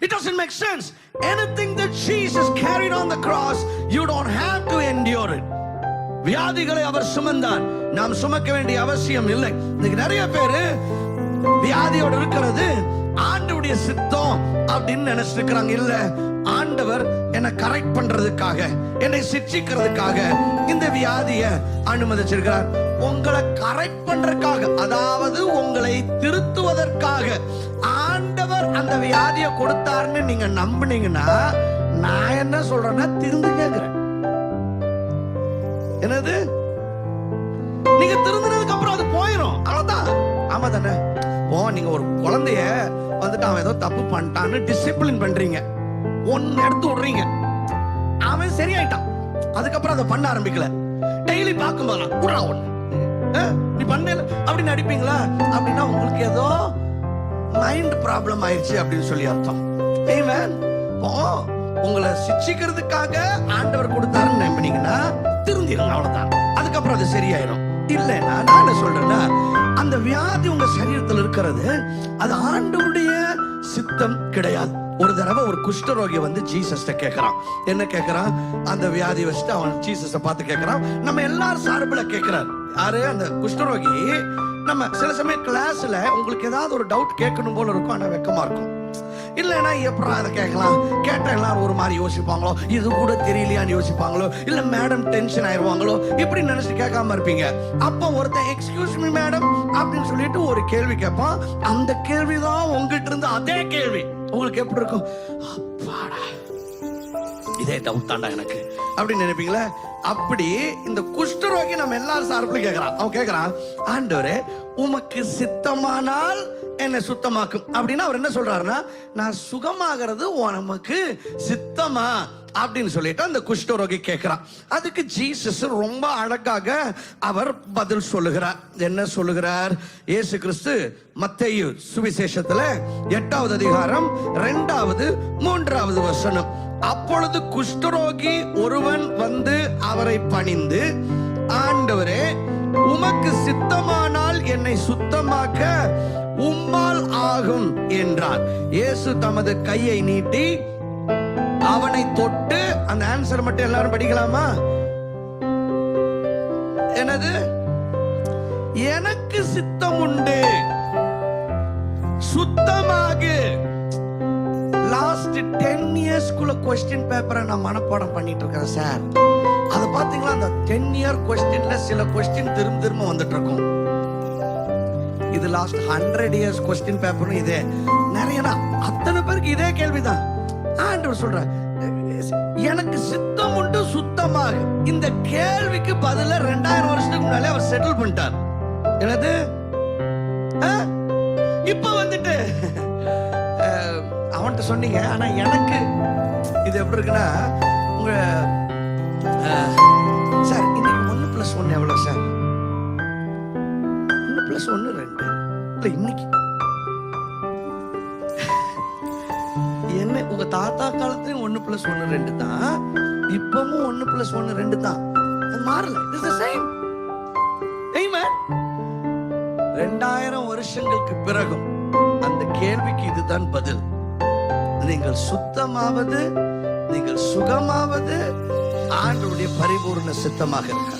It doesn't make sense. Anything that Jesus carried on the cross, you don't have to endure it. வியாதிகளை அவர் சுமந்தார். நாம் சுமக்க வேண்டிய அவசியம் இல்லை. இன்னைக்கு நிறைய பேரு வியாதியோட இருக்கிறது. ஆண்டவுடைய சித்தம் அப்படின்னு நினைச்சிருக்கிறாங்க. இல்ல ஆண்டவர் என்னை கரெக்ட் பண்றதுக்காக என்னை சிக்ஷிக்கிறதுக்காக இந்த வியாதிய அனுமதிச்சிருக்கிறார். உங்களை கரெக்ட் பண்றதுக்காக அதாவது உங்களை திருத்துவதற்காக ஆண்டவர் வியாதியை கொடுத்தாருன்னு நீங்க நம்புனீங்கன்னா நான் என்ன சொல்றேன்னா திருந்து கேட்கிறேன் என்னது? நீங்க திருந்தினதுக்கு அப்புறம் அது போயிடும் அவ்வளவுதான். ஆமா தானே? ஓ நீங்க ஒரு குழந்தைய வந்துட்டு அவன் ஏதோ தப்பு பண்ணிட்டான்னு டிசிப்ளின் பண்றீங்க. ஒன்னு எடுத்து விடுறீங்க. அவன் சரியாயிட்டான். அதுக்கப்புறம் அதை பண்ண ஆரம்பிக்கல. டெய்லி பார்க்கும்போது விடுறா ஒண்ணு நீ பண்ணல. அப்படின்னு அடிப்பீங்களா அப்படின்னா உங்களுக்கு ஏதோ மைண்ட் ப்ராப்ளம் ஆயிடுச்சு அப்படின்னு சொல்லி அர்த்தம். ஏமேன் இப்போ உங்களை சிக்ஷிக்கிறதுக்காக ஆண்டவர் கொடுத்தாருன்னு நம்பினீங்கன்னா திருந்திருங்க அவ்வளவுதான். அதுக்கப்புறம் அது சரியாயிடும் இல்லைன்னா நான் என்ன சொல்றேன்னா அந்த வியாதி உங்க சரீரத்தில் இருக்கிறது அது ஆண்டவருடைய சித்தம் கிடையாது. ஒரு தடவை ஒரு குஷ்டரோகி வந்து ஜீசஸ்ட கேட்கறான் என்ன கேட்கறான் அந்த வியாதி வச்சுட்டு அவன் ஜீசஸ பார்த்து கேட்கறான் நம்ம எல்லாரும் சார்பில் கேட்கிறாரு யாரு? அந்த குஷ்டரோகி நம்ம சில சமயம் கிளாஸ்ல உங்களுக்கு ஏதாவது ஒரு டவுட் கேட்கணும் போல இருக்கும் ஆனா வெக்கமா இருக்கும். இல்லைன்னா எப்பறம் அதை கேட்கலாம்? கேட்டா எல்லாரும் ஒரு மாதிரி யோசிப்பாங்களோ? இது கூட தெரியலையான்னு யோசிப்பாங்களோ? இல்ல மேடம் டென்ஷன் ஆயிருவாங்களோ? இப்படி நினைச்சு கேட்காம இருப்பீங்க. அப்ப ஒருத்தன் எக்ஸ்கியூஸ் மீ மேடம் அப்படின்னு சொல்லிட்டு ஒரு கேள்வி கேட்பான். அந்த கேள்விதான் உங்ககிட்ட இருந்து அதே கேள்வி. உங்களுக்கு எப்படி இருக்கும்? அப்பாடா இதே டவுட் தாண்டா எனக்கு. அப்படின்னு நினைப்பீங்களா? அப்படி இந்த குஷ்டரோகி நம்ம எல்லாரும் சார்பிலும் கேட்கறான் அவன் கேட்கிறான் ஆண்டவரே உமக்கு சித்தமானால் என்னை சுத்தமாக்கும். அப்படின்னா அவர் என்ன சொல்றாருன்னா நான் சுகமாகிறது உனக்கு சித்தமா? அப்படின்னு சொல்லிட்டு அந்த குஷ்டரோகி கேட்கிறான் அதுக்கு ஜீசஸ் ரொம்ப அழகாக அவர் பதில் சொல்லுகிறார். என்ன சொல்லுகிறார்? இயேசு கிறிஸ்து மத்தையு சுவிசேஷத்துல எட்டாவது அதிகாரம் ரெண்டாவது மூன்றாவது வசனம். அப்பொழுது குஷ்டரோகி ஒருவன் வந்து அவரை பணிந்து ஆண்டவரே உமக்கு சித்தமானால் என்னை சுத்தமாக்க உம்மால் ஆகும் என்றார். இயேசு தமது கையை நீட்டி அவனை தொட்டு அந்த ஆன்சர் மட்டும் எல்லாரும் படிக்கலாமா? எனது எனக்கு சித்தம் உண்டு சுத்தமாக லாஸ்ட் டென் இயர்ஸ்க்குள்ள கொஸ்டின் பேப்பரை நான் மனப்பாடம் பண்ணிட்டு இருக்கிறேன் சார் அதை பாத்தீங்களா? அந்த டென் இயர் கொஸ்டின்ல சில கொஸ்டின் திரும்ப திரும்ப வந்துட்டு இருக்கும் இது லாஸ்ட் ஹண்ட்ரட் இயர்ஸ் கொஸ்டின் பேப்பரும் இதே. நிறைய நான் அத்தனை பேருக்கு இதே கேள்விதான். ஆண்டவர் சொல்ற எனக்கு சித்தம் உண்டு சுத்தமாக. இந்த கேள்விக்கு பதில ரெண்டாயிரம் வருஷத்துக்கு முன்னாலே அவர் செட்டில் பண்ணிட்டார். என்னது? ஆ? இப்ப வந்துட்டு அவன்கிட்ட சொன்னீங்க ஆனா எனக்கு இது எப்படி இருக்குன்னா உங்க சார் இன்னைக்கு ஒன்று பிளஸ் ஒன்று எவ்வளோ சார்? ஒன்று பிளஸ் ஒன்று ரெண்டு. இல்லை இன்னைக்கு உங்க தாத்தா காலத்துலயும் ஒன்னு பிளஸ் ஒன்னு ரெண்டு தான். இப்பவும் ஒன்னு பிளஸ் ஒன்னு ரெண்டு தான். அது மாறல. இட்ஸ் த சேம் ரெண்டாயிரம் வருஷங்களுக்கு பிறகும் அந்த கேள்விக்கு இதுதான் பதில். நீங்கள் சுத்தமாவது நீங்கள் சுகமாவது ஆண்டவருடைய பரிபூர்ண சித்தமாக இருக்க